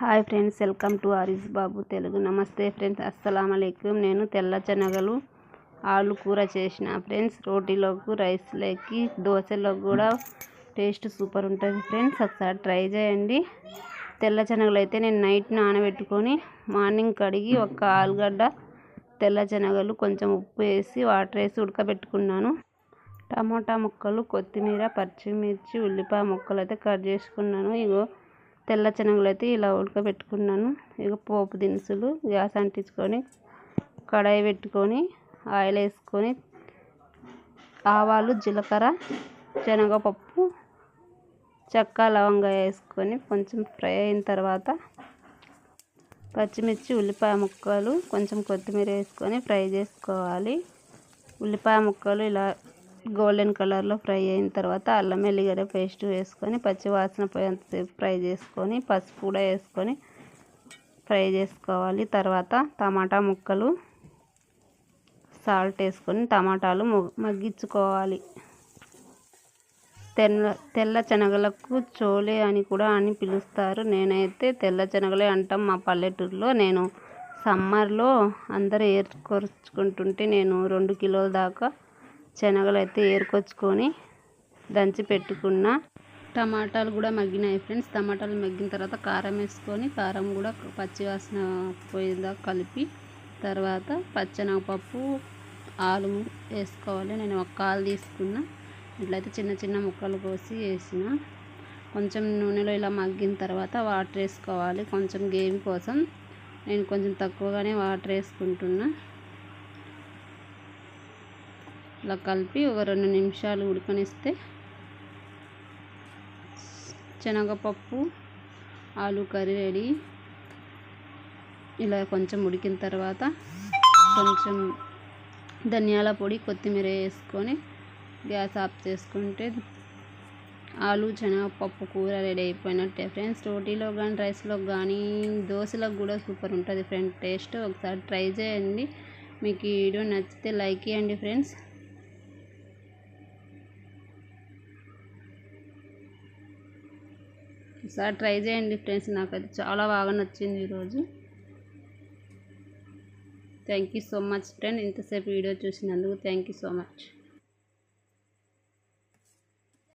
Hi friends welcome to Harish Babu Telugu. నమస్తే friends అస్సలం అయికం నేను తెల్ల శనగలు ఆలు కూర చేసిన ఫ్రెండ్స్ రోటీలోకి రైస్లోకి దోశలోకి కూడా టేస్ట్ సూపర్ ఉంటుంది ఫ్రెండ్స్. ఒకసారి ట్రై చేయండి. తెల్ల శనగలు అయితే నేను నైట్ నానబెట్టుకొని మార్నింగ్ కడిగి ఒక ఆలుగడ్డ తెల్ల శనగలు కొంచెం ఉప్పు వేసి వాటర్ వేసి ఉడకబెట్టుకున్నాను. టమోటా ముక్కలు కొత్తిమీర పచ్చిమిర్చి ఉల్లిపాయ ముక్కలు అయితే కట్ చేసుకున్నాను. ఇగో తెల్ల శనగలు అయితే ఇలా ఉడకబెట్టుకున్నాను. ఇక పోపు దినుసులు గ్యాస్ అంటించుకొని కడాయి పెట్టుకొని ఆయిల్ వేసుకొని ఆవాలు జీలకర్ర శనగపప్పు చెక్క లవంగా వేసుకొని కొంచెం ఫ్రై అయిన తర్వాత పచ్చిమిర్చి ఉల్లిపాయ ముక్కలు కొంచెం కొత్తిమీర వేసుకొని ఫ్రై చేసుకోవాలి. ఉల్లిపాయ ముక్కలు ఇలా గోల్డెన్ కలర్లో ఫ్రై అయిన తర్వాత అల్లం వెల్లిగడ్డ పేస్ట్ వేసుకొని పచ్చి వాసన పోయేంతసేపు ఫ్రై చేసుకొని పసుపు కూడా వేసుకొని ఫ్రై చేసుకోవాలి. తర్వాత టమాటా ముక్కలు సాల్ట్ వేసుకొని టమాటాలు మగ్గించుకోవాలి. తెల్ల తెల్ల శనగలకు చోలే అని కూడా అని పిలుస్తారు. నేనైతే తెల్ల శనగలే అంటాం. మా పల్లెటూరులో నేను సమ్మర్లో అందరూ ఏర్కొచ్చుకుంటుంటే నేను రెండు కిలోల దాకా శనగలు అయితే ఏరుకొచ్చుకొని దంచి పెట్టుకున్న. టమాటాలు కూడా మగ్గినాయి ఫ్రెండ్స్. టమాటాలు మగ్గిన తర్వాత కారం వేసుకొని కారం కూడా పచ్చివాసన పోయిందా కలిపి తర్వాత పచ్చెనగపప్పు ఆలు వేసుకోవాలి. నేను ఒక ఆలు తీసుకున్నా. ఇట్లయితే చిన్న చిన్న ముక్కలు కోసి వేసిన. కొంచెం నూనెలో ఇలా మగ్గిన తర్వాత వాటర్ వేసుకోవాలి. కొంచెం గేమ్ కోసం. నేను కొంచెం తక్కువగానే వాటర్ వేసుకుంటున్నా. అట్లా కలిపి ఒక రెండు నిమిషాలు ఉడకనిస్తే శనగపప్పు ఆలు కర్రీ రెడీ. ఇలా కొంచెం ఉడికిన తర్వాత కొంచెం ధనియాల పొడి కొత్తిమీర వేసుకొని గ్యాస్ ఆఫ్ చేసుకుంటే ఆలు శనగపప్పు కూర రెడీ అయిపోయినట్టే ఫ్రెండ్స్. రోటీలో కానీ రైస్లో కానీ దోశలకు కూడా సూపర్ ఉంటుంది ఫ్రెండ్. టేస్ట్ ఒకసారి ట్రై చేయండి. మీకు ఈ వీడియో నచ్చితే లైక్ చేయండి ఫ్రెండ్స్. ఒకసారి ట్రై చేయండి ఫ్రెండ్స్. నాకైతే చాలా బాగా నచ్చింది ఈరోజు. Thank you so much friend ఇంతసేపు వీడియో చూసినందుకు థ్యాంక్ యూ సో మచ్